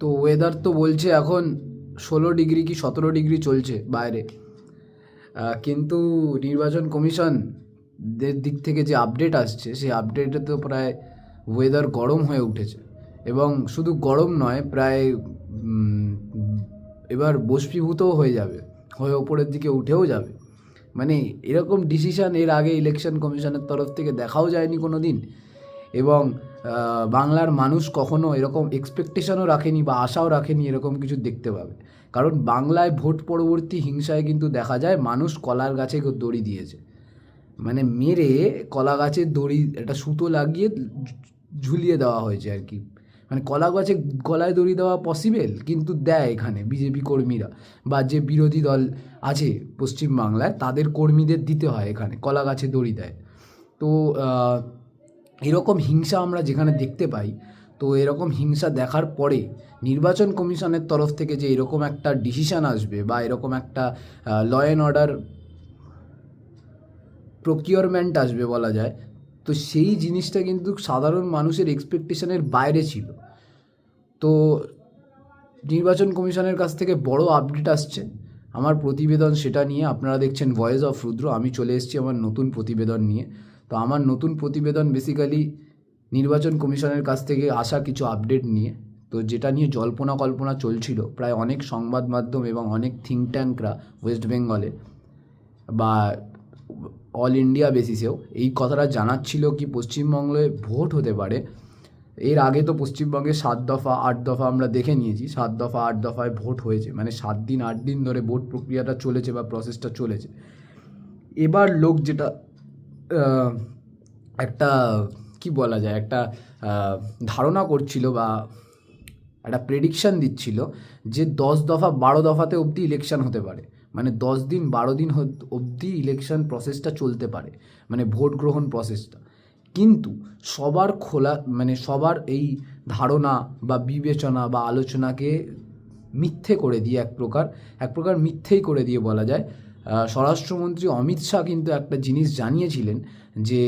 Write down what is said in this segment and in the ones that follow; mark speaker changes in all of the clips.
Speaker 1: তো ওয়েদার তো বলছে এখন ষোলো ডিগ্রি কি সতেরো ডিগ্রি চলছে বাইরে। কিন্তু নির্বাচন কমিশন দিক থেকে যে আপডেট আসছে, সেই আপডেটে তো প্রায় ওয়েদার গরম হয়ে উঠেছে। এবং শুধু গরম নয়, প্রায় এবার বস্পীভূতও হয়ে যাবে, হয়ে ওপরের দিকে উঠেও যাবে। মানে এরকম ডিসিশান এর আগে ইলেকশন কমিশনের তরফ থেকে দেখাও যায়নি কোনো দিন এবং বাংলার মানুষ কখনো এরকম এক্সপেকটেশনও রাখেনি বা আশাও রাখেনি এরকম কিছু দেখতে পাবে। কারণ বাংলায় ভোট পরবর্তী হিংসায় কিন্তু দেখা যায় মানুষ কলার গাছে দড়ি দিয়েছে। মানে মেরে কলা গাছের দড়ি, একটা সুতো লাগিয়ে ঝুলিয়ে দেওয়া হয়েছে আর কি। মানে কলা গাছে, গলায় দড়ি দেওয়া পসিবেল কিন্তু দেয় এখানে বিজেপি কর্মীরা বা যে বিরোধী দল আছে পশ্চিমবাংলায়, তাদের কর্মীদের দিতে হয় এখানে, কলা গাছে দড়ি দেয়। তো এরকম হিংসা আমরা যেখানে দেখতে পাই, তো এরকম হিংসা দেখার পরে নির্বাচন কমিশনের তরফ থেকে যে এরকম একটা ডিসিশন আসবে বা এরকম একটা ল অ্যান্ড অর্ডার প্রকিওরমেন্ট আসবে বলা যায়, তো সেই জিনিসটা কিন্তু সাধারণ মানুষের এক্সপেকটেশনের বাইরে ছিল। তো নির্বাচন কমিশনের কাছ থেকে বড় আপডেট আসছে। আমার প্রতিবেদন সেটা নিয়ে আপনারা দেখছেন ভয়েস অফ রুদ্র, আমি চলে এসেছি আমার নতুন প্রতিবেদন নিয়ে। তো আমার নতুন প্রতিবেদন বেসিক্যালি নির্বাচন কমিশনের কাছ থেকে আসা কিছু আপডেট নিয়ে, তো যেটা নিয়ে জল্পনা কল্পনা চলছিল, প্রায় অনেক সংবাদ মাধ্যম এবং অনেক থিঙ্ক ট্যাঙ্করা ওয়েস্ট বেঙ্গলে বা অল ইন্ডিয়া বেসিসেও এই কথাটা জানাচ্ছিল কি পশ্চিমবঙ্গে ভোট হতে পারে। এর আগে তো পশ্চিমবঙ্গে সাত দফা, আট দফা আমরা দেখে নিয়েছি, সাত দফা, আট দফায় ভোট হয়েছে মানে সাত দিন, আট দিন ধরে ভোট প্রক্রিয়াটা চলেছে বা প্রসেসটা চলেছে। এবার লোক যেটা একটা, কি বলা যায়, একটা ধারণা করছিল বা একটা প্রেডিকশান দিচ্ছিল যে দশ দফা বারো দফাতে অবধি ইলেকশন হতে পারে। মানে দশ দিন, বারো দিন অবধি ইলেকশন প্রসেসটা চলতে পারে। মানে ভোট গ্রহণ প্রসেসটা কিন্তু সবার খোলা মানে সবার এই ধারণা বা বিবেচনা বা আলোচনাকে মিথ্যে করে দিয়ে এক প্রকার এক প্রকার মিথ্যেই করে দিয়ে বলা যায় স্বরাষ্ট্রমন্ত্রী অমিত শাহ কিন্তু একটা জিনিস জানিয়েছিলেন যে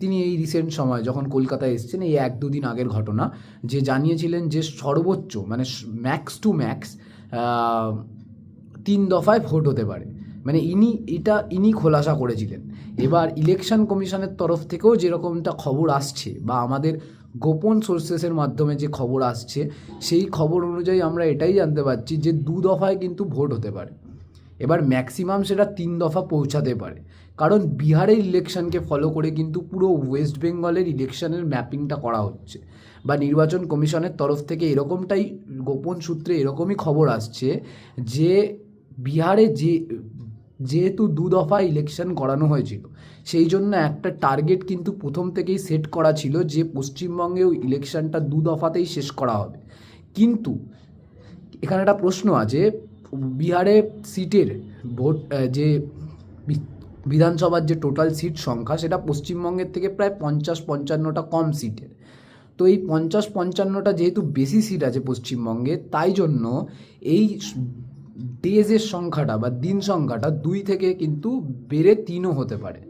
Speaker 1: তিনি এই রিসেন্ট সময় যখন কলকাতায় এসেছেন, এই এক দুদিন আগের ঘটনা, যে জানিয়েছিলেন যে সর্বোচ্চ মানে ম্যাক্স টু ম্যাক্স তিন দফায় ভোট হতে পারে। মানে ইনি, এটা ইনি খোলাসা করেছিলেন। এবার ইলেকশন কমিশনের তরফ থেকেও যেরকমটা খবর আসছে, বা আমাদের গোপন সোর্সেসের মাধ্যমে যে খবর আসছে, সেই খবর অনুযায়ী আমরা এটাই জানতে পারছি যে দু দফায় কিন্তু ভোট হতে পারে। এবার ম্যাক্সিমাম সেটা তিন দফা পৌঁছাতে পারে। কারণ বিহারের ইলেকশনকে ফলো করে কিন্তু পুরো ওয়েস্ট বেঙ্গলের ইলেকশনের ম্যাপিংটা করা হচ্ছে বা নির্বাচন কমিশনের তরফ থেকে এরকমটাই গোপন সূত্রে এরকমই খবর আসছে যে বিহারে যে, যেহেতু দু দফা ইলেকশন করানো হয়েছিল, সেই জন্য একটা টার্গেট কিন্তু প্রথম থেকেই সেট করা ছিল যে পশ্চিমবঙ্গেও ইলেকশনটা দু দফাতেই শেষ করা হবে। কিন্তু এখানে একটা প্রশ্ন আছে বিহারে সিটের ভোট যে বিধানসভার যে টোটাল সিট সংখ্যা, সেটা পশ্চিমবঙ্গের থেকে প্রায় পঞ্চাশ পঞ্চান্নটা কম সিটের। তো এই পঞ্চাশ পঞ্চান্নটা যেহেতু বেশি সিট আছে পশ্চিমবঙ্গে, তাই জন্য এই ডেজের সংখ্যাটা বা দিন সংখ্যাটা দুই থেকে কিন্তু বেড়ে তিনও হতে পারে।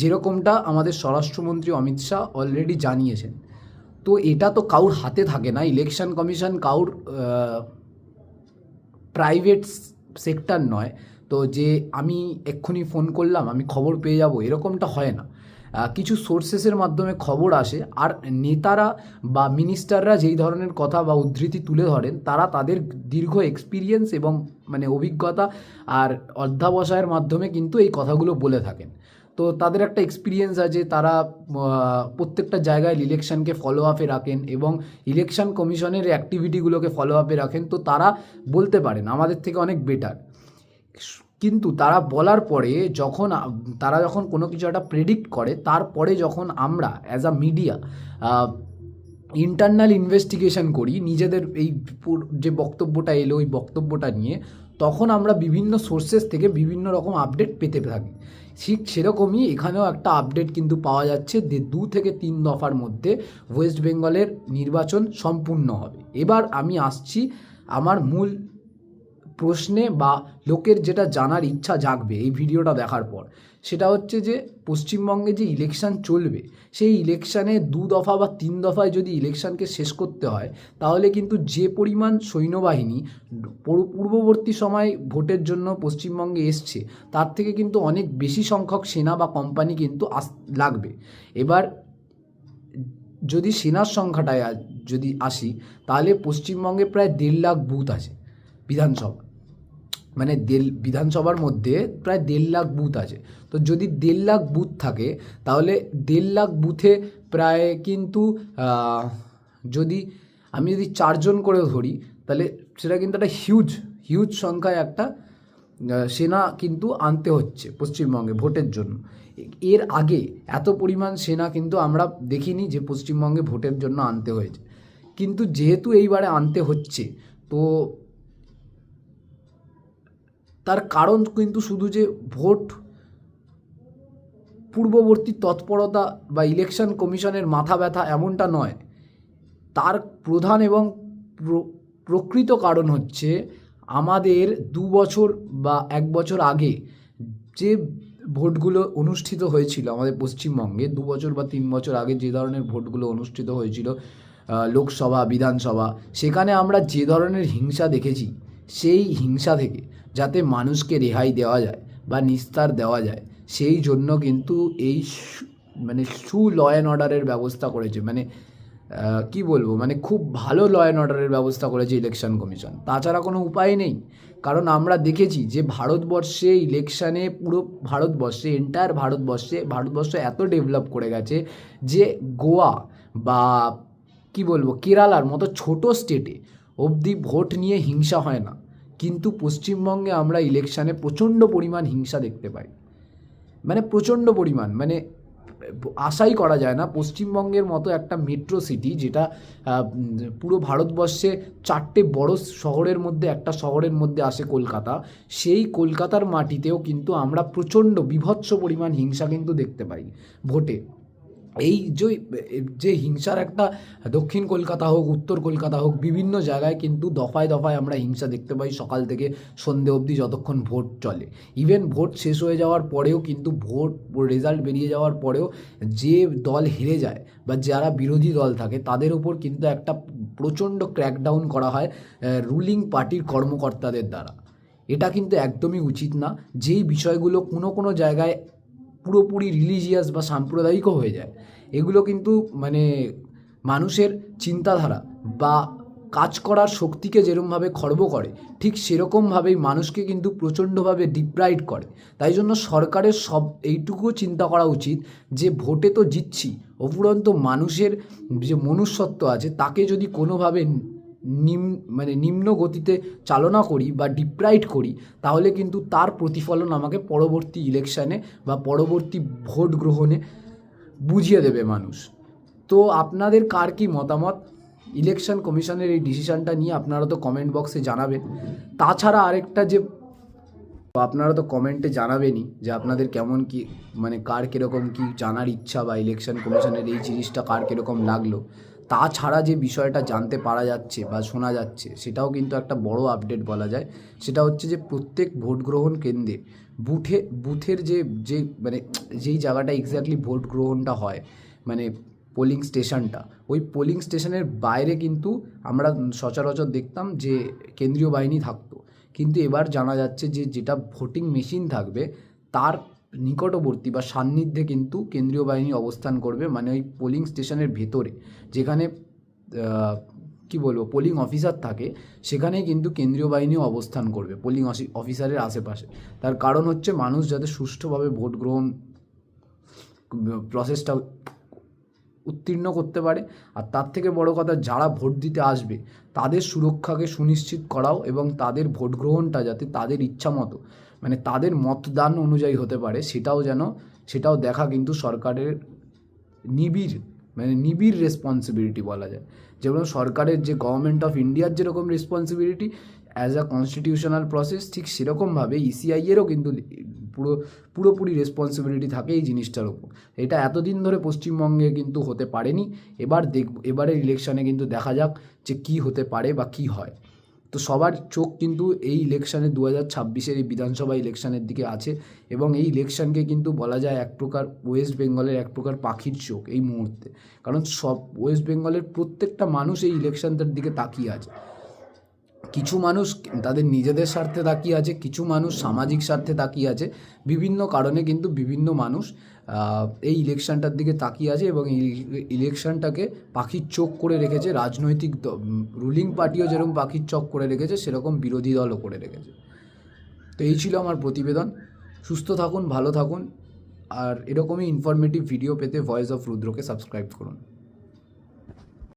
Speaker 1: যেরকমটা আমাদের স্বরাষ্ট্রমন্ত্রী অমিত শাহ অলরেডি জানিয়েছেন। তো এটা তো কাউর হাতে থাকে না ইলেকশন কমিশন কাউর প্রাইভেট সেক্টর নয়। তো যে আমি এক্ষুনি ফোন করলাম, আমি খবর পেয়ে যাব, এরকমটা হয় না। কিছু সোর্সেসের মাধ্যমে খবর আসে, আর নেতারা বা মিনিস্টাররা যেই ধরনের কথা বা উদ্ধৃতি তুলে ধরেন, তারা তাদের দীর্ঘ এক্সপিরিয়েন্স এবং মানে অভিজ্ঞতা আর অধ্যাবসায়ের মাধ্যমে কিন্তু এই কথাগুলো বলে থাকেন। তো তাদের একটা এক্সপিরিয়েন্স আছে, তারা প্রত্যেকটা জায়গায় ইলেকশনকে ফলো আপে রাখেন এবং ইলেকশন কমিশনের অ্যাক্টিভিটিগুলোকে ফলো আপে রাখেন। তো তারা বলতে পারেন, আমাদের থেকে অনেক বেটার কিন্তু তারা বলার পরে যখন, তারা যখন কোনো কিছু একটা প্রেডিক্ট করে, তারপরে যখন আমরা as a media internal investigation করি, নিজেদের এই যে বক্তব্যটা এলো, ওই বক্তব্যটা নিয়ে তখন আমরা বিভিন্ন সোর্সেস থেকে বিভিন্ন রকম আপডেট পেতে থাকি। ঠিক সেরকমই এখানেও একটা আপডেট কিন্তু পাওয়া যাচ্ছে যে দু থেকে তিন দফার মধ্যে ওয়েস্ট বেঙ্গলের নির্বাচন সম্পূর্ণ হবে। এবার আমি আসছি আমার মূল প্রশ্নে বা লোকের যেটা জানার ইচ্ছা জাগবে এই ভিডিওটা দেখার পর, সেটা হচ্ছে যে পশ্চিমবঙ্গে যে ইলেকশান চলবে, সেই ইলেকশানে দু দফা বা তিন দফায় যদি ইলেকশনকে শেষ করতে হয়, তাহলে কিন্তু যে পরিমাণ সৈন্যবাহিনী পূর্ববর্তী সময় ভোটের জন্য পশ্চিমবঙ্গে এসছে, তার থেকে কিন্তু অনেক বেশি সংখ্যক সেনা বা কোম্পানি কিন্তু আস, লাগবে। এবার যদি সেনার সংখ্যাটায় যদি আসি, তাহলে পশ্চিমবঙ্গে প্রায় দেড় লাখ বুথ আছে বিধানসভা। মানে দেড়, বিধানসভার মধ্যে প্রায় দেড় লাখ বুথ আছে। তো যদি দেড় লাখ বুথ থাকে, তাহলে দেড় লাখ বুথে প্রায় কিন্তু যদি আমি যদি চারজন করে ধরি, তাহলে সেটা কিন্তু একটা হিউজ হিউজ সংখ্যায় একটা সেনা কিন্তু আনতে হচ্ছে পশ্চিমবঙ্গে ভোটের জন্য। এর আগে এত পরিমাণ সেনা কিন্তু আমরা দেখিনি যে পশ্চিমবঙ্গে ভোটের জন্য আনতে হয়েছে। কিন্তু যেহেতু এইবারে আনতে হচ্ছে, তো তার কারণ কিন্তু শুধু যে ভোট পূর্ববর্তী তৎপরতা বা ইলেকশন কমিশনের মাথা ব্যথা এমনটা নয়। তার প্রধান এবং প্রকৃত কারণ হচ্ছে আমাদের দু বছর বা এক বছর আগে যে ভোটগুলো অনুষ্ঠিত হয়েছিল আমাদের পশ্চিমবঙ্গে, দু বছর বা তিন বছর আগে যে ধরনের ভোটগুলো অনুষ্ঠিত হয়েছিল লোকসভা, বিধানসভা, সেখানে আমরা যে ধরনের হিংসা দেখেছি সেই হিংসা থেকে যাতে মানুষকে রেহাই দেওয়া যায় বা নিস্তার দেওয়া যায়, সেই জন্য কিন্তু এই মানে সু ল অ্যান্ড অর্ডারের ব্যবস্থা করেছে। মানে কি বলব? মানে খুব ভালো ল অ্যান্ড অর্ডারের ব্যবস্থা করেছে ইলেকশন কমিশন তাছাড়া কোনো উপায় নেই। কারণ আমরা দেখেছি যে ভারতবর্ষে ইলেকশানে পুরো ভারতবর্ষে এন্টায়ার ভারতবর্ষে, ভারতবর্ষ এত ডেভেলপ করে গেছে যে গোয়া বা কি বলব? কেরালার মতো ছোট স্টেটে অবধি ভোট নিয়ে হিংসা হয় না। কিন্তু পশ্চিমবঙ্গে আমরা ইলেকশানে প্রচণ্ড পরিমাণ হিংসা দেখতে পাই। মানে প্রচণ্ড পরিমাণ মানে আশাই করা যায় না। পশ্চিমবঙ্গের মতো একটা মেট্রো সিটি যেটা পুরো ভারতবর্ষে চারটে বড় শহরের মধ্যে, একটা শহরের মধ্যে আসে কলকাতা, সেই কলকাতার মাটিতেও কিন্তু আমরা প্রচণ্ড বিভৎস পরিমাণ হিংসা কিন্তু দেখতে পাই ভোটে। এই যে যে হিংসার একটা দক্ষিণ কলকাতা হোক, উত্তর কলকাতা হোক, বিভিন্ন জায়গায় কিন্তু দফায় দফায় আমরা হিংসা দেখতে পাই সকাল থেকে সন্ধে অবধি যতক্ষণ ভোট চলে। ইভেন ভোট শেষ হয়ে যাওয়ার পরেও কিন্তু ভোট রেজাল্ট বেরিয়ে যাওয়ার পরেও যে দল হেরে যায় বা যারা বিরোধী দল থাকে, তাদের উপর কিন্তু একটা প্রচণ্ড ক্র্যাকডাউন করা হয় রুলিং পার্টির কর্মকর্তাদের দ্বারা। এটা কিন্তু একদমই উচিত না। যেই বিষয়গুলো কোনো কোনো জায়গায় পুরোপুরি রিলিজিয়াস বা সাম্প্রদায়িকও হয়ে যায়। এগুলো কিন্তু মানে মানুষের চিন্তাধারা বা কাজ করার শক্তিকে যেরকমভাবে খর্ব করে, ঠিক সেরকমভাবেই মানুষকে কিন্তু প্রচণ্ডভাবে ডিপ্রাইড করে। তাই জন্য সরকারের সব এইটুকুও চিন্তা করা উচিত যে ভোটে তো জিতছি অপুরন্ত মানুষের যে মনুষ্যত্ব আছে তাকে যদি কোনোভাবে নিম মানে নিম্ন গতিতে চালনা করি বা ডিপ্রাইড করি, তাহলে কিন্তু তার প্রতিফলন আমাকে পরবর্তী ইলেকশানে বা পরবর্তী ভোট গ্রহণে বুঝিয়ে দেবে মানুষ। তো আপনাদের কার কি মতামত? ইলেকশন কমিশনের এই ডিসিশানটা নিয়ে আপনারা তো কমেন্ট বক্সে জানাবেন। তাছাড়া আরেকটা যে, আপনারা তো কমেন্টে জানাবেনই যে আপনাদের কেমন কি মানে কার কীরকম কি জানার ইচ্ছা বা ইলেকশন কমিশনের এই জিনিসটা কার কীরকম লাগল। তাছাড়া যে বিষয়টা জানতে পারা যাচ্ছে বা শোনা যাচ্ছে, সেটাও কিন্তু একটা বড় আপডেট বলা যায়। সেটা হচ্ছে যে প্রত্যেক ভোট গ্রহণ কেন্দ্রে বুথে, বুথের যে যে মানে যেই জায়গাটা এক্স্যাক্টলি ভোট গ্রহণটা হয় মানে পোলিং স্টেশনটা ওই পোলিং স্টেশনের বাইরে কিন্তু আমরা সচরাচর দেখতাম যে কেন্দ্রীয় বাহিনী থাকতো। কিন্তু এবার জানা যাচ্ছে যে যেটা ভোটিং মেশিন থাকবে, তার নিকটবর্তী বা সান্নিধ্যে কিন্তু কেন্দ্রীয় বাহিনী অবস্থান করবে মানে ওই পোলিং স্টেশনের ভেতরে। যেখানে কি বলব পোলিং অফিসার থাকে, সেখানেই কিন্তু কেন্দ্রীয় বাহিনীও অবস্থান করবে পোলিং অফিসারের আশেপাশে। তার কারণ হচ্ছে মানুষ যাতে সুষ্ঠুভাবে ভোট গ্রহণ প্রসেসটা উত্তীর্ণ করতে পারে, আর তার থেকে বড় কথা যারা ভোট দিতে আসবে, তাদের সুরক্ষাকে সুনিশ্চিত করাও এবং তাদের ভোট গ্রহণটা যাতে তাদের ইচ্ছা মতো মানে তাদের মতদান অনুযায়ী হতে পারে, সেটাও যেন, সেটাও দেখা কিন্তু সরকারের নিবিড় মানে নিবিড় রেসপন্সিবিলিটি বলা যায়। যেমন সরকারের যে গভর্নমেন্ট অফ ইন্ডিয়ার যেরকম responsibility as a constitutional process ঠিক সেরকমভাবে ইসিআইয়েরও কিন্তু পুরো, পুরোপুরি রেসপন্সিবিলিটি থাকে এই জিনিসটার উপর এটা এতদিন ধরে পশ্চিমবঙ্গে কিন্তু হতে পারেনি, এবার দেখ, এবারের ইলেকশনে কিন্তু দেখা যাক যে কি হতে পারে বা কি হয়। তো সবার চোখ কিন্তু এই ইলেকশানে দু হাজার ছাব্বিশের এই বিধানসভা ইলেকশানের দিকে আছে এবং এই ইলেকশানকে কিন্তু বলা যায় এক প্রকার ওয়েস্ট বেঙ্গলের এক প্রকার পাখির চোখ এই মুহূর্তে। কারণ সব ওয়েস্ট বেঙ্গলের প্রত্যেকটা মানুষ এই ইলেকশানটার দিকে তাকিয়ে আছে। কিছু মানুষ তাদের নিজেদের স্বার্থে তাকিয়ে আছে, কিছু মানুষ সামাজিক স্বার্থে তাকিয়ে আছে। বিভিন্ন কারণে কিন্তু বিভিন্ন মানুষ এই ইলেকশনটার দিকে তাকিয়ে আছে এবং ইলেকশনটাকে পাখির চোখ করে রেখেছে। রাজনৈতিক রুলিং পার্টিও যেরকম পাখির চোখ করে রেখেছে, সেরকম বিরোধী দলও করে রেখেছে। তো এই ছিল আমার প্রতিবেদন। সুস্থ থাকুন, ভালো থাকুন। আর এরকমই ইনফরমেটিভ ভিডিও পেতে ভয়েস অফ রুদ্রকে সাবস্ক্রাইব করুন।